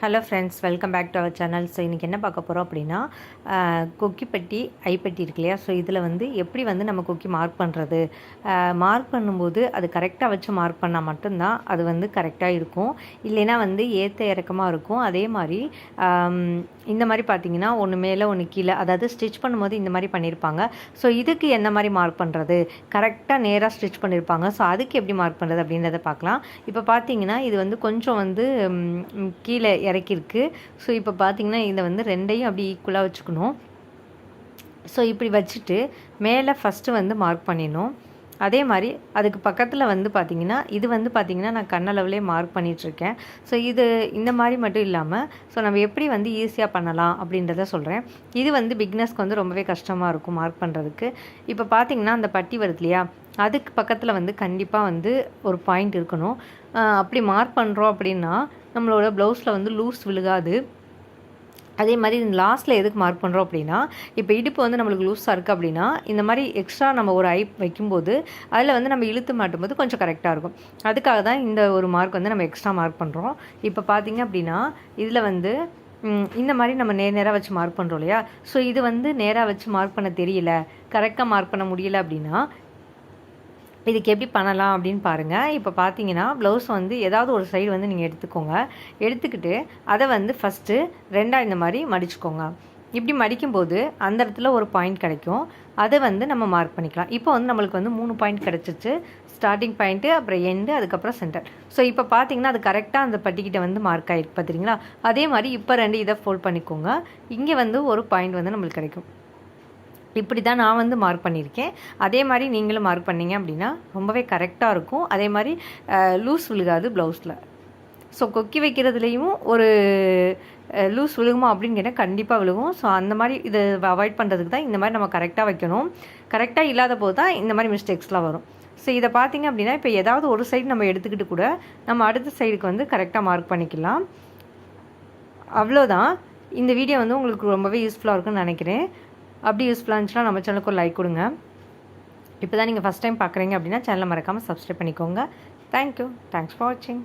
Hello friends welcome back to our channel so இன்றைக்கி என்ன பார்க்க போகிறோம் அப்படின்னா கொக்கிப்பட்டி ஐப்பட்டி இருக்கு இல்லையா? ஸோ இதில் வந்து எப்படி வந்து நம்ம கொக்கி மார்க் பண்ணுறது மார்க் பண்ணும்போது அது கரெக்டாக வச்சு மார்க் பண்ணால் மட்டும்தான் அது வந்து கரெக்டாக இருக்கும். இல்லைன்னா வந்து ஏற்ற இறக்கமாக இருக்கும். அதே மாதிரி இந்த மாதிரி பார்த்தீங்கன்னா ஒன்று மேலே ஒன்று கீழே அதாவது ஸ்டிச் பண்ணும்போது இந்த மாதிரி பண்ணியிருப்பாங்க ஸோ இதுக்கு என்ன மாதிரி மார்க் பண்ணுறது கரெக்டாக நேராக ஸ்டிச் பண்ணியிருப்பாங்க ஸோ அதுக்கு எப்படி மார்க் பண்ணுறது அப்படின்றத பார்க்கலாம். இப்போ பார்த்தீங்கன்னா இது வந்து கொஞ்சம் வந்து கீழே இறக்கிருக்கு ஸோ இப்போ பார்த்தீங்கன்னா இதை வந்து ரெண்டையும் அப்படி ஈக்குவலாக வச்சுக்கணும். ஸோ இப்படி வச்சுட்டு மேலே ஃபஸ்ட்டு வந்து மார்க் பண்ணிடணும். அதே மாதிரி அதுக்கு பக்கத்தில் வந்து பார்த்தீங்கன்னா இது வந்து பார்த்திங்கன்னா நான் கண்ணளவுலே மார்க் பண்ணிகிட்ருக்கேன் ஸோ இது இந்த மாதிரி மட்டும் இல்லாமல் ஸோ நம்ம எப்படி வந்து ஈஸியாக பண்ணலாம் அப்படின்றத சொல்கிறேன் இது வந்து பிக்னஸ்க்கு வந்து ரொம்பவே கஷ்டமாக இருக்கும் மார்க் பண்ணுறதுக்கு இப்போ பார்த்திங்கன்னா அந்த பட்டி வருது இல்லையா? அதுக்கு பக்கத்தில் வந்து கண்டிப்பாக வந்து ஒரு பாயிண்ட் இருக்கணும். அப்படி மார்க் பண்ணுறோம் அப்படின்னா நம்மளோட ப்ளவுஸில் வந்து லூஸ் விழுகாது. அதே மாதிரி இந்த லாஸ்ட்டில் எதுக்கு மார்க் பண்ணுறோம் அப்படின்னா இப்போ இடுப்பு வந்து நம்மளுக்கு லூஸாக இருக்குது அப்படின்னா இந்த மாதிரி எக்ஸ்ட்ரா நம்ம ஒரு ஐ வைக்கும்போது அதில் வந்து நம்ம இழுத்து மாட்டும்போது கொஞ்சம் கரெக்டாக இருக்கும். அதுக்காக தான் இந்த ஒரு மார்க் வந்து நம்ம எக்ஸ்ட்ரா மார்க் பண்ணுறோம் இப்போ பார்த்தீங்க அப்படின்னா இதில் வந்து இந்த மாதிரி நம்ம நே நேராக வச்சு மார்க் பண்ணுறோம் இல்லையா? ஸோ இது வந்து நேராக வச்சு மார்க் பண்ண தெரியல கரெக்டாக மார்க் பண்ண முடியல அப்படின்னா இதுக்கு எப்படி பண்ணலாம் அப்படின்னு பாருங்கள் இப்போ பார்த்தீங்கன்னா ப்ளவுஸ் வந்து ஏதாவது ஒரு சைடு வந்து நீங்கள் எடுத்துக்கோங்க. எடுத்துக்கிட்டு அதை வந்து ஃபஸ்ட்டு ரெண்டாக இந்த மாதிரி மடிச்சுக்கோங்க. இப்படி மடிக்கும்போது அந்த இடத்துல ஒரு பாயிண்ட் கிடைக்கும். அதை வந்து நம்ம மார்க் பண்ணிக்கலாம். இப்போ வந்து நம்மளுக்கு வந்து மூணு பாயிண்ட் கிடச்சிச்சு ஸ்டார்டிங் பாயிண்ட்டு அப்புறம் எண்டு அதுக்கப்புறம் சென்டர் ஸோ இப்போ பார்த்தீங்கன்னா அது கரெக்டாக அந்த பட்டிக்கிட்ட வந்து மார்க் ஆகிருக்கு பார்த்துறீங்களா அதே மாதிரி இப்போ ரெண்டு இதை ஃபோல்ட் பண்ணிக்கோங்க. இங்கே வந்து ஒரு பாயிண்ட் வந்து நம்மளுக்கு கிடைக்கும். இப்படி தான் நான் வந்து மார்க் பண்ணியிருக்கேன். அதே மாதிரி நீங்களும் மார்க் பண்ணீங்க அப்படின்னா ரொம்பவே கரெக்டாக இருக்கும். அதே மாதிரி லூஸ் விழுகாது ப்ளவுஸில் ஸோ கொக்கி வைக்கிறதுலேயும் ஒரு லூஸ் விழுகுமா அப்படின்னு கேட்டால் கண்டிப்பாக விழுகும். ஸோ அந்த மாதிரி இதை அவாய்ட் பண்ணுறதுக்கு தான் இந்த மாதிரி நம்ம கரெக்டாக வைக்கணும். கரெக்டாக இல்லாத போது தான் இந்த மாதிரி மிஸ்டேக்ஸ்லாம் வரும். ஸோ இதை பார்த்தீங்க அப்படின்னா இப்போ ஏதாவது ஒரு சைடு நம்ம எடுத்துக்கிட்டு கூட நம்ம அடுத்த சைடுக்கு வந்து கரெக்டாக மார்க் பண்ணிக்கலாம். அவ்வளோதான் இந்த வீடியோ வந்து உங்களுக்கு ரொம்பவே யூஸ்ஃபுல்லாக இருக்கும்னு நினைக்கிறேன். அப்படி யூஸ்ஃபுல்லாக இருந்துச்சுன்னா நம்ம சேனலுக்கு ஒரு லைக் கொடுங்க. இப்போ தான் நீங்கள் ஃபஸ்ட் டைம் பார்க்குறீங்க அப்படின்னா சேனலை மறக்காமல் சப்ஸ்கிரைப் பண்ணிக்கோங்க. தேங்க்யூ தேங்க்ஸ் ஃபார் வாட்சிங்